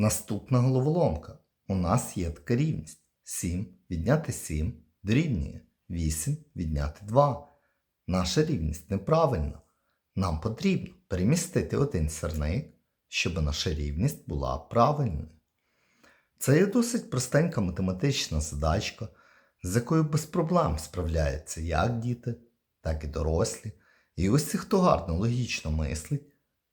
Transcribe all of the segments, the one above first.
Наступна головоломка. У нас є така рівність. 7 відняти 7 дорівнює 8 відняти 2. Наша рівність неправильна. Нам потрібно перемістити один сірник, щоб наша рівність була правильною. Це є досить простенька математична задачка, з якою без проблем справляються як діти, так і дорослі. І ось ті, хто гарно логічно мислить,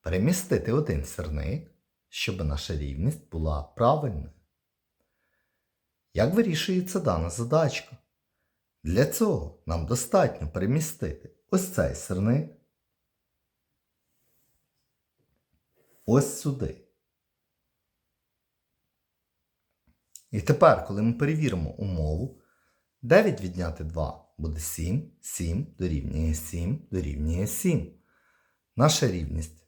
перемістити один сірник, щоб наша рівність була правильною. Як вирішується дана задачка? Для цього нам достатньо перемістити ось цей сирник ось сюди. І тепер, коли ми перевіримо умову, 9 відняти 2 буде 7, 7 дорівнює 7 дорівнює 7. Наша рівність